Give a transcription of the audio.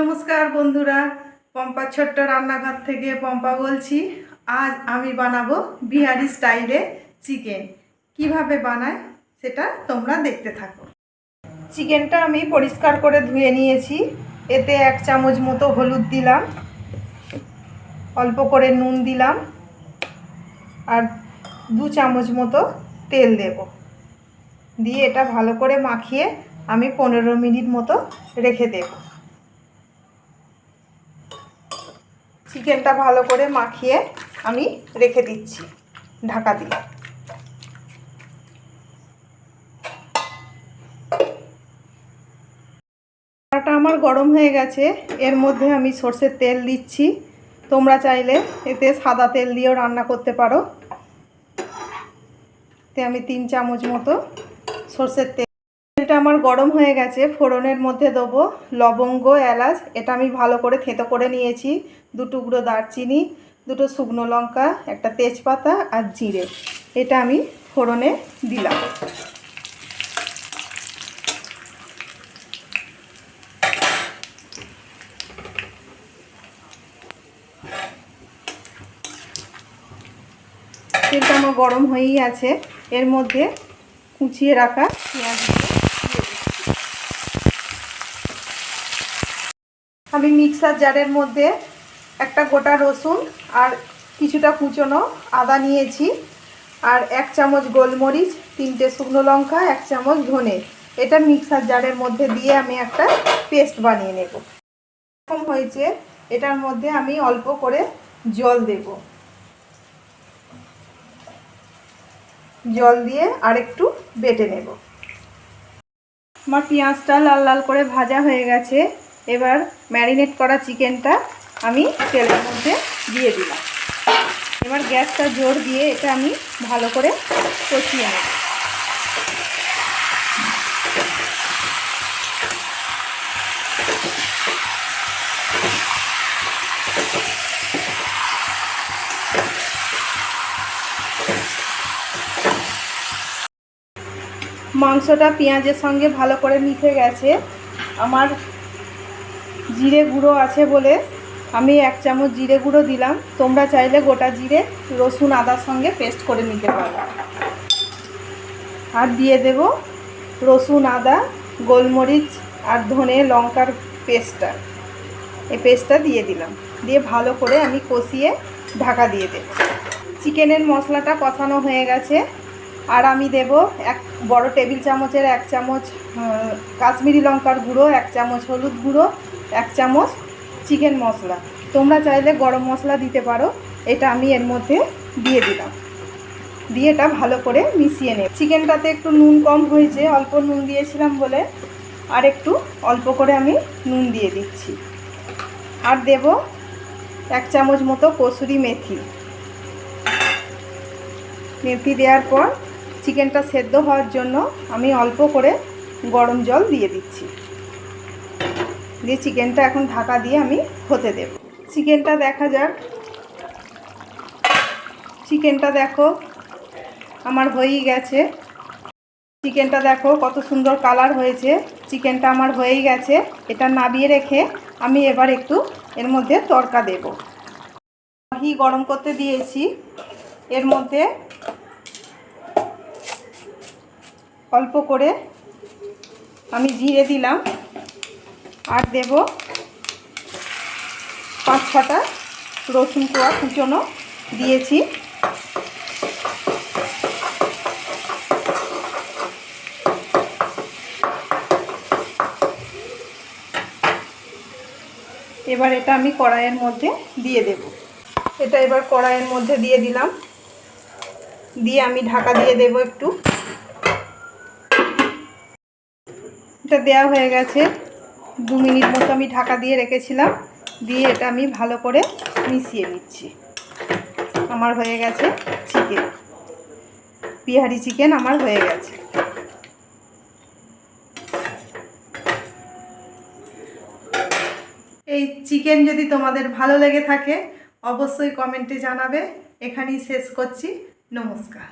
নমস্কার বন্ধুরা, পম্পা ছোট্ট রান্নাঘর থেকে পম্পা বলছি, আজ আমি বানাবো বিহারি স্টাইলে চিকেন। কীভাবে বানায় সেটা তোমরা দেখতে থাকো। চিকেনটা আমি পরিষ্কার করে ধুয়ে নিয়েছি, এতে এক চামচ মতো হলুদ দিলাম, অল্প করে নুন দিলাম, আর দু চামচ মতো তেল দেব। দিয়ে এটা ভালো করে মাখিয়ে আমি পনেরো মিনিট মতো রেখে দেবো। চিকেনটা ভালো করে মাখিয়ে আমি রেখে দিচ্ছি, ঢাকা দিয়ে। কড়াটা আমার গরম হয়ে গেছে, এর মধ্যে আমি সর্ষের তেল দিচ্ছি। তোমরা চাইলে এতে সাদা তেল দিয়েও রান্না করতে পারো। তে আমি তিন চামচ মতো সর্ষের তেল। তেলটা আমার গরম হয়ে গেছে, ফোড়নের মধ্যে দেবো লবঙ্গ, এলাচ, এটা আমি ভালো করে থেতো করে নিয়েছি। টুকরো দারচিনি, দুটো শুকনো লঙ্কা, একটা তেজপাতা আর জিরে। এটা আমি ফোড়নে দিলাম। তেলটা আমার গরম হয়েই আছে। এর মধ্যে কুচিয়ে রাখা পেঁয়াজ আমি মিক্সার জারের মধ্যে একটা গোটা রসুন আর কিছুটা কুচনো আদা নিয়েছি। আর এক চামচ গোলমরিচ, তিনটে শুকনো লঙ্কা, এক চামচ ধনে। এটা মিক্সার জারের মধ্যে দিয়ে আমি একটা পেস্ট বানিয়ে নেব। এরকম হয়েছে, এটার মধ্যে আমি অল্প করে জল দেব। জল দিয়ে আরেকটু বেটে নেব। আমার পেঁয়াজটা লাল লাল করে ভাজা হয়ে গেছে। এবার ম্যারিনেট করা চিকেনটা আমি তেলের মধ্যে দিয়ে দিলাম। এবার গ্যাসটা জোর দিয়ে এটা আমি ভালো করে কষিয়ে নেব। মাংসটা পেঁয়াজের সঙ্গে ভালো করে মিশে গেছে। আমার জিরে গুঁড়ো আছে বলে আমি এক চামচ জিরে গুঁড়ো দিলাম। তোমরা চাইলে গোটা জিরে, রসুন, আদার সঙ্গে পেস্ট করে নিতে পারো। আর দিয়ে দেব রসুন, আদা, গোলমরিচ আর ধনে লঙ্কার পেস্টটা এই পেস্টটা দিয়ে দিলাম। দিয়ে ভালো করে আমি কষিয়ে ঢাকা দিয়ে দেব চিকেনের মশলাটা কষানো হয়ে গেছে। আর আমি দেব এক বড় টেবিল চামচের এক চামচ কাশ্মীরি লঙ্কার গুঁড়ো, এক চামচ হলুদ গুঁড়ো, এক চামচ চিকেন মশলা। তোমরা চাইলে গরম মশলা দিতে পারো, এটা আমি এর মধ্যে দিয়ে দিলাম। দিয়ে এটা ভালো করে মিশিয়ে নেব। চিকেনটাতে একটু নুন কম হয়েছে, অল্প নুন দিয়েছিলাম বলে, আর একটু অল্প করে আমি নুন দিয়ে দিচ্ছি। আর দেব এক চামচ মতো কসুরি মেথি। মেথি দেওয়ার পর চিকেনটা সেদ্ধ হওয়ার জন্য আমি অল্প করে গরম জল দিয়ে দিচ্ছি। দিয়ে চিকেনটা এখন ঢাকা দিয়ে আমি হতে দেব। চিকেনটা দেখা যাক। চিকেনটা দেখো, আমার হয়েই গেছে। চিকেনটা দেখো, কত সুন্দর কালার হয়েছে। চিকেনটা আমার হয়েই গেছে। এটা নাবিয়ে রেখে আমি এবার একটু এর মধ্যে তরকা দেব। ঘি গরম করতে দিয়েছি। এর মধ্যে অল্প করে আমি জিরে দিলাম। আর দেব পাঁচ ছটা রসুন কোয়া কুচনো দিয়েছি। এবার এটা আমি কড়াইয়ের মধ্যে দিয়ে দেব। এটা এবার কড়াইয়ের মধ্যে দিয়ে দিলাম। দিয়ে আমি ঢাকা দিয়ে দেব একটু। এটা দেওয়া হয়ে গেছে। দু মিনিট মতো আমি ঢাকা দিয়ে রেখেছিলাম, দিয়ে এটা আমি ভালো করে মিশিয়ে নিচ্ছি। আমার হয়ে গেছে চিকেন। বিহারি চিকেন আমার হয়ে গেছে। এই চিকেন যদি তোমাদের ভালো লেগে থাকে, অবশ্যই কমেন্টে জানাবে। এখানেই শেষ করছি। নমস্কার।